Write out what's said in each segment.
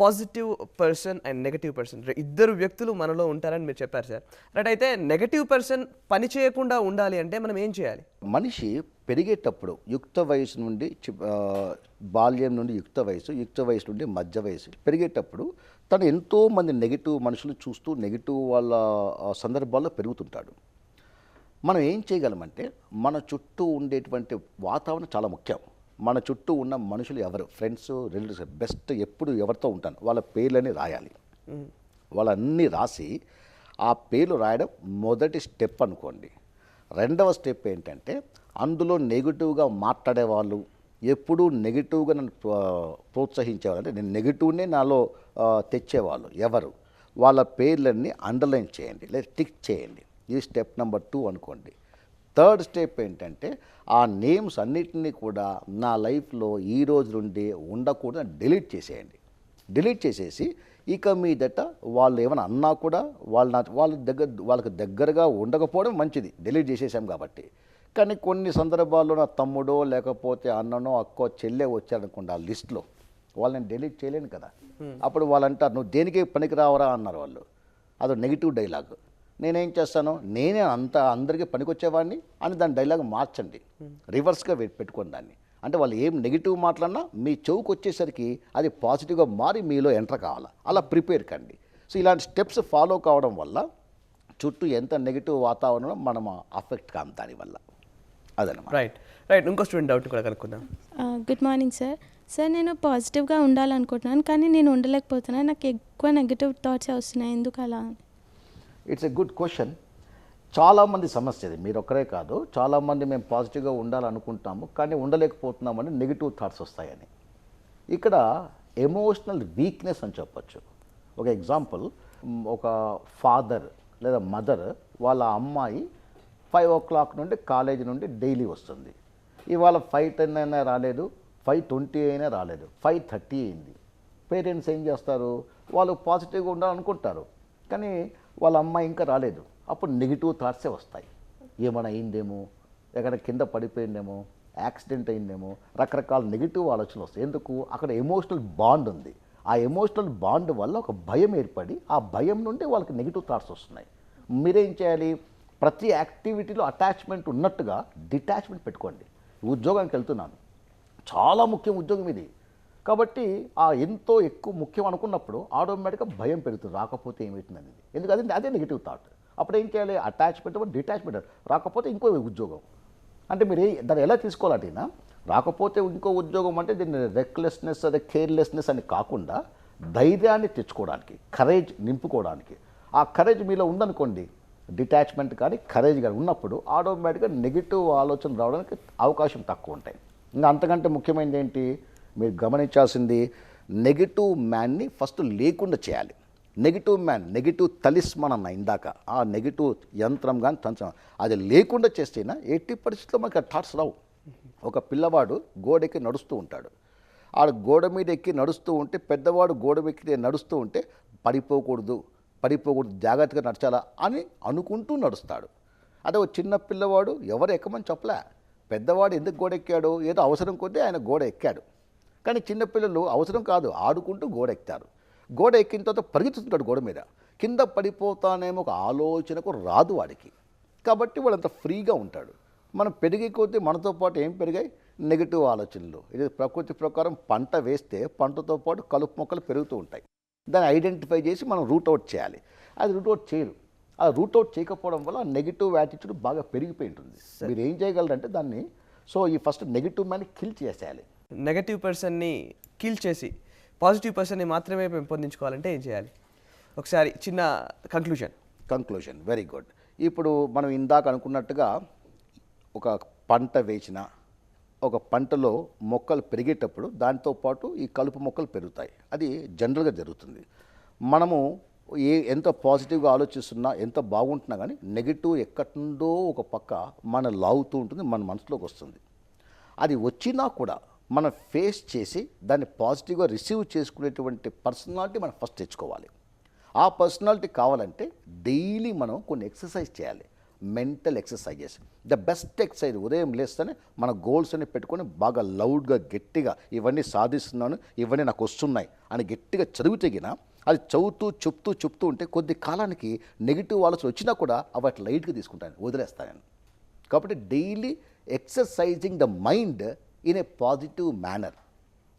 Positive person and negative person ఇద్దరు వ్యక్తులు మనలో ఉంటారని మీరు చెప్పారు సార్. రైట్ అయితే నెగటివ్ పర్సన్ పని చేయకుండా ఉండాలి అంటే మనం ఏం చేయాలి? మనిషి పెరిగేటప్పుడు యుక్త వయసు నుండి బాల్యం నుండి యుక్త వయసు యుక్త వయసు నుండి మధ్య వయసు పెరిగేటప్పుడు తను ఎంతోమంది నెగిటివ్ మనుషులు చూస్తూ నెగిటివ్ వాళ్ళ సందర్భాల్లో పెరుగుతుంటాడు. మనం ఏం చేయగలమంటే మన చుట్టూ ఉండేటువంటి వాతావరణం చాలా ముఖ్యం. మన చుట్టూ ఉన్న మనుషులు ఎవరు? ఫ్రెండ్స్ రిలేటివ్స్ బెస్ట్ ఎప్పుడు ఎవరితో ఉంటాను? వాళ్ళ పేర్లని రాయాలి. వాళ్ళన్నీ రాసి ఆ పేర్లు రాయడం మొదటి స్టెప్ అనుకోండి. రెండవ స్టెప్ ఏంటంటే అందులో నెగిటివ్గా మాట్లాడేవాళ్ళు ఎప్పుడూ నెగిటివ్గా నన్ను ప్రోత్సహించేవాళ్ళు. అంటే నేను నెగిటివ్నే నాలో తెచ్చేవాళ్ళు ఎవరు? వాళ్ళ పేర్లన్నీ అండర్లైన్ చేయండి లేదా టిక్ చేయండి. ఇది స్టెప్ నెంబర్ టూ అనుకోండి. థర్డ్ స్టెప్ ఏంటంటే ఆ నేమ్స్ అన్నిటినీ కూడా నా లైఫ్లో ఈ రోజు నుండి ఉండకూడదు డిలీట్ చేసేయండి. డిలీట్ చేసేసి ఇక మీదట వాళ్ళు ఏమైనా అన్నా కూడా వాళ్ళ నా వాళ్ళ దగ్గర వాళ్ళకి దగ్గరగా ఉండకపోవడం మంచిది. డిలీట్ చేసేసాం కాబట్టి. కానీ కొన్ని సందర్భాల్లో నా తమ్ముడో లేకపోతే అన్ననో అక్కో చెల్లె వచ్చారనుకోండి ఆ లిస్ట్లో వాళ్ళని డిలీట్ చేయలేను కదా. అప్పుడు వాళ్ళు అంటారు నువ్వు దేనికి పనికి రావరా అన్నారు వాళ్ళు. అదో నెగిటివ్ డైలాగ్. నేనేం చేస్తాను? నేనే అంత అందరికీ పనికొచ్చేవాడిని అని దాని డైలాగ్ మార్చండి. రివర్స్గా పెట్టుకోండి దాన్ని. అంటే వాళ్ళు ఏం నెగిటివ్ మాట్లాడినా మీ చెవుకు వచ్చేసరికి అది పాజిటివ్గా మారి మీలో ఎంటర్ కావాలి. అలా ప్రిపేర్ కండి. సో ఇలాంటి స్టెప్స్ ఫాలో కావడం వల్ల చుట్టూ ఎంత నెగిటివ్ వాతావరణం మనం అఫెక్ట్ కాం దానివల్ల అదనమాట రైట్ రైట్ ఇంకో స్టూడెంట్ డౌట్ కూడా కనుక్కుందాం. గుడ్ మార్నింగ్ సార్ సార్ నేను పాజిటివ్గా ఉండాలనుకుంటున్నాను కానీ నేను ఉండలేకపోతున్నాను. నాకు ఎక్కువ నెగిటివ్ థాట్స్ వస్తున్నాయి. ఎందుకు అలా ఇట్స్ ఎ గుడ్ క్వశ్చన్ చాలామంది సమస్య ఇది. మీరు ఒక్కరే కాదు. చాలామంది మేము పాజిటివ్గా ఉండాలనుకుంటాము కానీ ఉండలేకపోతున్నామని నెగిటివ్ థాట్స్ వస్తాయని. ఇక్కడ ఎమోషనల్ వీక్నెస్ అని చెప్పొచ్చు. ఒక ఎగ్జాంపుల్ ఒక ఫాదర్ లేదా మదర్ వాళ్ళ అమ్మాయి ఫైవ్ ఓ క్లాక్ నుండి కాలేజీ నుండి డైలీ వస్తుంది. ఇవాళ ఫైవ్ టెన్ అయినా రాలేదు ఫైవ్ ట్వంటీ అయినా రాలేదు ఫైవ్ థర్టీ అయింది. పేరెంట్స్ ఏం చేస్తారు? వాళ్ళు పాజిటివ్గా ఉండాలనుకుంటారు. కానీ వాళ్ళ అమ్మాయి ఇంకా రాలేదు. అప్పుడు నెగిటివ్ థాట్సే వస్తాయి. ఏమైనా అయిందేమో? ఎక్కడ కింద పడిపోయిందేమో? యాక్సిడెంట్ అయిందేమో? రకరకాల నెగిటివ్ ఆలోచనలు వస్తాయి. ఎందుకు? అక్కడ ఎమోషనల్ బాండ్ ఉంది. ఆ ఎమోషనల్ బాండ్ వల్ల ఒక భయం ఏర్పడి ఆ భయం నుండి వాళ్ళకి నెగిటివ్ థాట్స్ వస్తున్నాయి. మీరేం చేయాలి? ప్రతి యాక్టివిటీలో అటాచ్మెంట్ ఉన్నట్టుగా డిటాచ్మెంట్ పెట్టుకోండి. ఉద్యోగానికి వెళ్తున్నాను. చాలా ముఖ్యం ఉద్యోగం ఇది. కాబట్టి ఆ ఎంతో ఎక్కువ ముఖ్యం అనుకున్నప్పుడు ఆటోమేటిక్గా భయం పెరుగుతుంది. రాకపోతే ఏమవుతుంది అనేది ఎందుకంటే అదే నెగిటివ్ థాట్ అప్పుడు ఏం చేయాలి? అటాచ్మెంట్ డిటాచ్మెంట్ రాకపోతే ఇంకో ఉద్యోగం. అంటే మీరు దాన్ని ఎలా తీసుకోవాలంటేనా రాకపోతే ఇంకో ఉద్యోగం అంటే దీన్ని రెక్లెస్నెస్ అదే కేర్లెస్నెస్ అని కాకుండా ధైర్యాన్ని తెచ్చుకోవడానికి కరేజ్ నింపుకోవడానికి. ఆ కరేజ్ మీలో ఉందనుకోండి డిటాచ్మెంట్ కానీ కరేజ్ కానీ ఉన్నప్పుడు ఆటోమేటిక్గా నెగిటివ్ ఆలోచన రావడానికి అవకాశం తక్కువ ఉంటాయి. ఇంకా అంతకంటే ముఖ్యమైనది ఏంటి? మీరు గమనించాల్సింది నెగిటివ్ మ్యాన్ని ఫస్ట్ లేకుండా చేయాలి. నెగిటివ్ మ్యాన్ నెగిటివ్ తలిస్మనన్న ఇందాక. ఆ నెగిటివ్ యంత్రం కానీ తంత్రం అది లేకుండా చేస్తేనా ఎట్టి పరిస్థితుల్లో మనకి థాట్స్ రావు. ఒక పిల్లవాడు గోడెక్కి నడుస్తూ ఉంటాడు. ఆ గోడ మీద ఎక్కి నడుస్తూ ఉంటే పెద్దవాడు గోడ ఎక్కి నడుస్తూ ఉంటే పడిపోకూడదు పడిపోకూడదు జాగ్రత్తగా నడచాలా అని అనుకుంటూ నడుస్తాడు. అదే ఒక చిన్న పిల్లవాడు ఎవరు ఎక్కమని చెప్పలే. పెద్దవాడు ఎందుకు గోడ ఎక్కాడు ఏదో అవసరం కొద్దీ ఆయన గోడ ఎక్కాడు. కానీ చిన్నపిల్లలు అవసరం కాదు ఆడుకుంటూ గోడ ఎక్కుతారు గోడ ఎక్కిన తర్వాత పరిగెత్తుతుంటాడు గోడ మీద. కింద పడిపోతానేమో ఒక ఆలోచనకు రాదు వాడికి. కాబట్టి వాడంత ఫ్రీగా ఉంటాడు. మనం పెరిగే కొద్దీ మనతో పాటు ఏం పెరిగాయి? నెగిటివ్ ఆలోచనలు. ఇది ప్రకృతి ప్రకారం పంట వేస్తే పంటతో పాటు కలుపు మొక్కలు పెరుగుతూ ఉంటాయి. దాన్ని ఐడెంటిఫై చేసి మనం రూట్ అవుట్ చేయాలి. అది రూట్ అవుట్ చేయరు. ఆ రూట్ అవుట్ చేయకపోవడం వల్ల నెగిటివ్ యాటిట్యూడ్ బాగా పెరిగిపోయి ఉంటుంది. మీరు ఏం చేయగలరంటే దాన్ని సో ఈ ఫస్ట్ నెగిటివ్ మ్యాన్ని కిల్ చేసేయాలి. నెగటివ్ పర్సన్ని కిల్ చేసి పాజిటివ్ పర్సన్ని మాత్రమే పెంపొందించుకోవాలంటే ఏం చేయాలి? ఒకసారి చిన్న కంక్లూజన్ కంక్లూజన్ వెరీ గుడ్ ఇప్పుడు మనం ఇందాక అనుకున్నట్టుగా ఒక పంట వేసిన ఒక పంటలో మొక్కలు పెరిగేటప్పుడు దాంతో పాటు ఈ కలుపు మొక్కలు పెరుగుతాయి. అది జనరల్గా జరుగుతుంది. మనము ఏ ఎంత పాజిటివ్గా ఆలోచిస్తున్నా ఎంత బాగుంటున్నా కానీ నెగిటివ్ ఎక్కడి నుండో ఒక పక్క మన లాగుతూ ఉంటుంది మన మనసులోకి వస్తుంది. అది వచ్చినా కూడా మనం ఫేస్ చేసి దాన్ని పాజిటివ్గా రిసీవ్ చేసుకునేటువంటి పర్సనాలిటీ మనం ఫస్ట్ తెచ్చుకోవాలి. ఆ పర్సనాలిటీ కావాలంటే డైలీ మనం కొన్ని ఎక్సర్సైజ్ చేయాలి. Mental exercises the best exercise ఉదయం లేస్తేనే మన గోల్స్ అని పెట్టుకొని బాగా లౌడ్గా గట్టిగా ఇవన్నీ సాధిస్తున్నాను ఇవన్నీ నాకు వస్తున్నాయి అని గట్టిగా చదువుతగిన అది చదువుతూ చెప్తూ చెప్తూ ఉంటే కొద్ది కాలానికి నెగిటివ్ ఆలోచన వచ్చినా కూడా అవి అట్లా లైట్గా తీసుకుంటాను వదిలేస్తాను కాబట్టి daily exercising the mind in a positive manner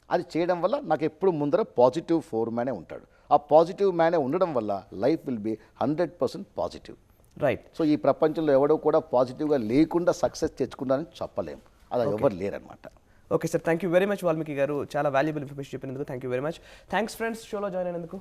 అది చేయడం వల్ల నాకు ఎప్పుడు ముందర పాజిటివ్ ఫోర్ మ్యానే ఉంటాడు. ఆ పాజిటివ్ మ్యానే ఉండడం వల్ల life will be hundred percent positive. Right so ఈ ప్రపంచంలో ఎవడో కూడా పాజిటివ్గా లేకుండా సక్సెస్ తెచ్చుకున్నారని చెప్పలేం. అది ఎవరు లేరనమాట okay sir thank you very much Valmiki garu. చాలా వాల్యుబుల్ ఇన్ఫర్మేషన్ చెప్పినందుకు thank you very much thanks friends షోలో జాయిన్ అయినందుకు.